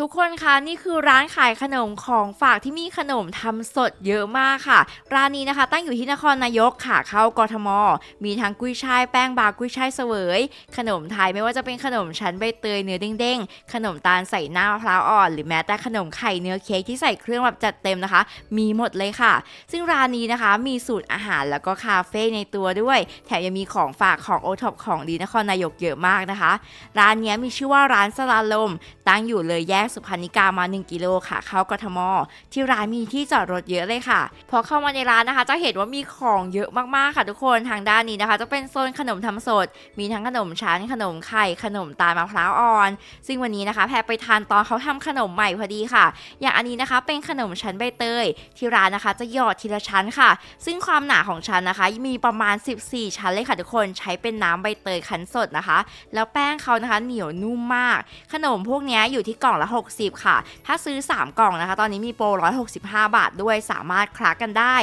ทุกคนคะนี่คือร้านขายขนมของฝากที่มีขนมทำสดเยอะมากค่ะ ร้านนี้นะคะ ตั้งอยู่ที่นครนายกค่ะเข้ากทม มีทั้งกุ้ยช่ายแป้งบากุ้ยช่ายเสวย ขนมไทยไม่ว่าจะเป็นขนมชั้นใบเตยเนื้อเด้งๆ ขนมตาลใส่หน้ามะพร้าวอ่อน หรือแม้แต่ขนมไข่เนื้อเค้กที่ใส่เครื่องแบบจัดเต็มนะคะ มีหมดเลยค่ะ ซึ่งร้านนี้นะคะมีสูตรอาหารแล้วก็คาเฟ่ในตัวด้วย แถมยังมีของฝากของโอท็อปของดีนครนายกเยอะมากนะคะ ร้านนี้มีชื่อว่าร้านสลาลม ตั้งอยู่เลยแยกสุพรรณิกามา 1 กิโลค่ะ เข้ากทม ที่ร้านมีที่จอดรถเยอะเลยค่ะ พอเข้ามาในร้านนะคะ จะเห็นว่ามีของเยอะมากๆค่ะทุกคนทางด้านนี้นะคะ จะเป็นโซนขนมทำสด มีทั้งขนมชั้นขนมไข่ขนมตาลมะพร้าวอ่อน ซึ่งวันนี้นะคะ แพรไปทานตอนเขาทำขนมใหม่พอดีค่ะ อย่างอันนี้นะคะเป็นขนมชั้นใบเตย ที่ร้านนะคะ จะหยอดทีละชั้นค่ะ ซึ่งความหนาของชั้นนะคะ มีประมาณ 14 ชั้นเลยค่ะทุกคนใช้เป็นน้ำใบเตยคั้นสดนะคะ แล้วแป้งเขานะคะ เหนียวนุ่มมาก ขนมพวกนี้อยู่ที่กล่องละ60 ค่ะ ถ้าซื้อ 3 กล่องนะคะ ตอนนี้มีโปร 165 บาทด้วยสามารถคลักกันได้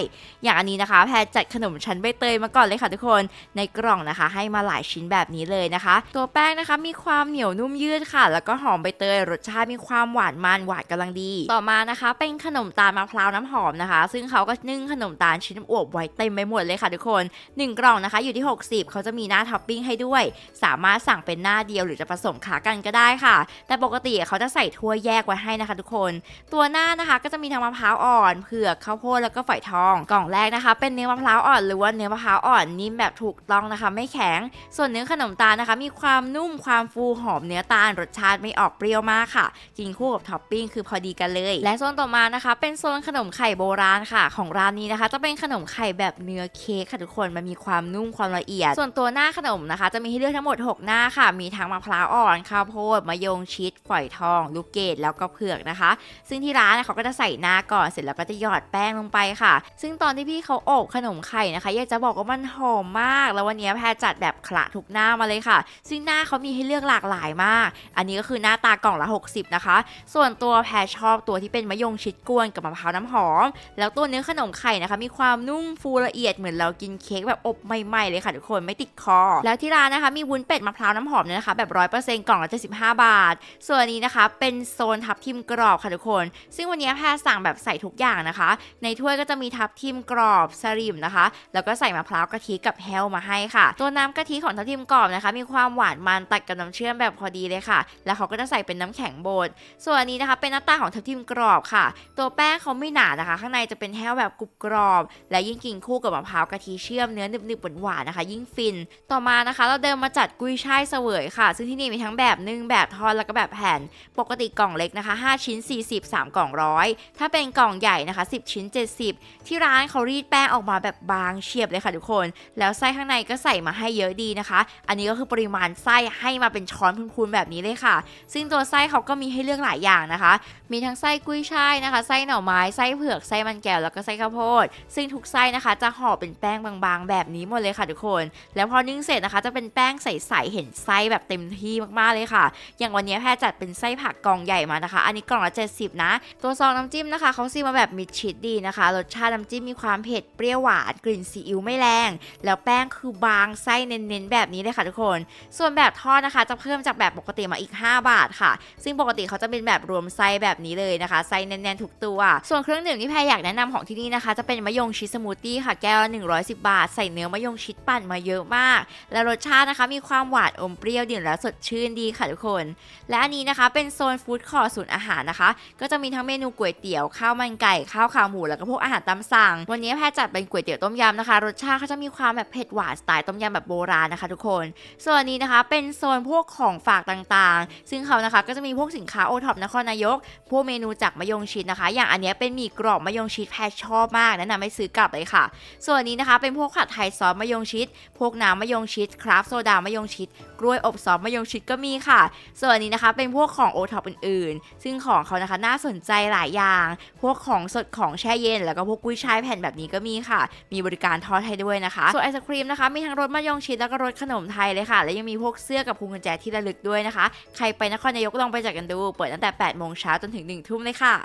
อย่างอันนี้นะคะ แพรจัดขนมชั้นใบเตยมาก่อนเลยค่ะทุกคน ในกล่องนะคะ ให้มาหลายชิ้นแบบนี้เลยนะคะ ตัวแป้งนะคะมีความเหนียวนุ่มยืดค่ะ แล้วก็หอมใบเตย รสชาติมีความหวานมันหวานกำลังดี ต่อมานะคะ เป็นขนมตาลมะพร้าวน้ำหอมนะคะ ซึ่งเขาก็นึ่งขนมตาลชิ้นอวบไว้เต็มไปหมดเลยค่ะทุกคน 1 กล่องนะคะอยู่ที่ 60 เขาจะมีหน้าท็อปปิ้งให้ด้วย สามารถสั่งเป็นหน้าเดียวหรือจะผสมขากันก็ได้ค่ะ แต่ปกติเขาจะใส่ถวยแยกไว้ให้นะคะทุกคน ตัวหน้านะคะก็จะมีทั้งมะพร้าวอ่อนเผือกข้าวโพดแล้วก็ฝอยทอง กล่องแรกนะคะ เป็นเนื้อมะพร้าวอ่อนหรือว่าเนื้อมะพร้าวอ่อนนิ่มแบบถูกต้องนะคะ ไม่แข็ง ส่วนเนื้อขนมตาลนะคะ มีความนุ่มความฟูหอมเนื้อตาลรสชาติไม่ออกเปรี้ยวมากค่ะ กินคู่กับท็อปปิ้งคือพอดีกันเลย และโซนต่อมานะคะ เป็นโซนขนมไข่โบราณค่ะ ของร้านนี้นะคะ จะเป็นขนมไข่แบบเนื้อเค้กค่ะทุกคนมันมีความนุ่มความละเอียด ส่วนตัวหน้าขนมนะคะ จะมีให้เลือกทั้งหมด 6 หน้าค่ะ มีทั้งมะพร้าวอ่อนข้าวโพดมะยงชิดฝอยทอง ลูกเกดแล้วก็เผือกนะคะ ซึ่งที่ร้านเขาก็จะใส่หน้าก่อนเสร็จแล้วก็จะหยอดแป้งลงไปค่ะ ซึ่งตอนที่พี่เขาอบขนมไข่นะคะ อยากจะบอกว่ามันหอมมาก แล้ววันนี้แพรจัดแบบคละทุกหน้ามาเลยค่ะ ซึ่งหน้าเขามีให้เลือกหลากหลายมาก อันนี้ก็คือหน้าตากล่องละ 60 นะคะ ส่วนตัวแพรชอบตัวที่เป็นมะยงชิดกวนกับมะพร้าวน้ำหอม แล้วตัวเนื้อขนมไข่นะคะ มีความนุ่มฟูละเอียดเหมือนเรากินเค้กแบบอบใหม่ๆเลยค่ะทุกคนไม่ติดคอ แล้วที่ร้านนะคะมีวุ้นเป็ดมะพร้าวน้ำหอมเนี่ยนะคะแบบร้อยเปอร์เซ็นต์กล่องละ75 บาท ส่วนนี้นะคะเป็นโซนทับทิมกรอบค่ะทุกคน ซึ่งวันนี้แพรสั่งแบบใส่ทุกอย่างนะคะ ในถ้วยก็จะมีทับทิมกรอบสลิมนะคะ แล้วก็ใส่มะพร้าวกะทิกับแฮลมาให้ค่ะ ตัวน้ำกะทิของทับทิมกรอบนะคะ มีความหวานมันตัดกับน้ำเชื่อมแบบพอดีเลยค่ะ แล้วเขาก็จะใส่เป็นน้ำแข็งบด ส่วนอันนี้นะคะเป็นหน้าตาของทับทิมกรอบค่ะ ตัวแป้งเขาไม่หนานะคะ ข้างในจะเป็นแห้วแบบกรุบกรอบ และยิ่งกินคู่กับมะพร้าวกะทิเชื่อมเนื้อหนึบๆหวานๆนะคะ ยิ่งฟิน ต่อมานะคะ เราเดินมาจัดกุยช่ายเสวยค่ะ ซึ่งที่นี่มีทั้งแบบนึ่งแบบทอดแล้วก็แบบแผ่น ปกติกล่องเล็กนะคะ 5 ชิ้น 40 3 กล่องร้อยถ้าเป็นกล่องใหญ่นะคะ 10 ชิ้น 70 ที่ร้านเขารีดแป้งออกมาแบบบางเฉียบเลยค่ะทุกคน แล้วไส้ข้างในก็ใส่มาให้เยอะดีนะคะ อันนี้ก็คือปริมาณไส้ให้มาเป็นช้อนพูนๆแบบนี้เลยค่ะ ซึ่งตัวไส้เขาก็มีให้เลือกหลายอย่างนะคะ มีทั้งไส้กุ้ยช่ายนะคะ ไส้หน่อไม้ไส้เผือกไส้มันแก้วแล้วก็ไส้ข้าวโพด ซึ่งทุกไส้นะคะจะห่อเป็นแป้งบางๆ แบบนี้หมดเลยค่ะทุกคน แล้วพอนึ่งเสร็จนะคะจะเป็นแป้งใสๆเห็นไส้แบบเต็มที่มากๆเลยค่ะ อย่างวันนี้แพรจัดเป็นไส้ผักกองใหญ่มานะคะ อันนี้กล่องละ 70 นะ ตัวซองน้ำจิ้มนะคะเขาซีมาแบบมิดชิดดีนะคะ รสชาติน้ำจิ้มมีความเผ็ดเปรี้ยวหวานกลิ่นซีอิ๊วไม่แรง แล้วแป้งคือบางไส้เน้นๆแบบนี้เลยค่ะทุกคน ส่วนแบบทอดนะคะ จะเพิ่มจากแบบปกติมาอีก 5 บาทค่ะ ซึ่งปกติเขาจะเป็นแบบรวมไส้แบบนี้เลยนะคะไส้แน่นๆทุกตัว ส่วนเครื่องดื่มที่แพรอยากแนะนำของที่นี่นะคะ จะเป็นมะยงชิดสมูทตี้ค่ะแก้วละ110 บาท ใส่เนื้อมะยงชิดปั่นมาเยอะมาก และรสชาตินะคะมีความหวานอมเปรี้ยวดื่มแล้วสดชื่นดีค่ะทุกคน และอันนี้นะคะเป็นโซนฟู้ดคอร์ศูนย์อาหารนะคะ ก็จะมีทั้งเมนูก๋วยเตี๋ยวข้าวมันไก่ข้าวขาหมูแล้วก็พวกอาหารตามสั่ง วันนี้แพรจัดเป็นก๋วยเตี๋ยวต้มยำนะคะ รสชาติเขาจะมีความแบบเผ็ดหวานสไตล์ต้มยำแบบโบราณนะคะ ทุกคน ส่วนนี้นะคะเป็นโซนพวกของฝากต่างๆ ซึ่งเขานะคะก็จะมีพวกสินค้าโอท็อปนครนายก พวกเมนูจากมะยงชิดนะคะ อย่างอันนี้เป็นหมี่กรอบมะยงชิดแพรชอบมากแนะนำให้ซื้อกลับเลยค่ะ ส่วนนี้นะคะเป็นพวกผัดไทยซอสมะยงชิด พวกน้ำมะยงชิดคราฟโซดามะยงชิด กล้วยอบซอสมะยงชิดก็มีค่ะ ส่วนนนี้นะคะเป็นพวกของโอท็อปอื่นๆ ซึ่งของเขานะคะน่าสนใจหลายอย่าง พวกของสดของแช่เย็น แล้วก็พวกกุ้ยช่ายแผ่นแบบนี้ก็มีค่ะ มีบริการทอดให้ด้วยนะคะ ส่วนไอศครีมนะคะมีทั้งรสมะยงชิดแล้วก็รสขนมไทยเลยค่ะ และยังมีพวกเสื้อกับพวงกุญแจที่ระลึกด้วยนะคะ ใครไปนครนายกลองไปจัดกันดู เปิดตั้งแต่8โมงเช้าจนถึง1ทุ่มเลยค่ะ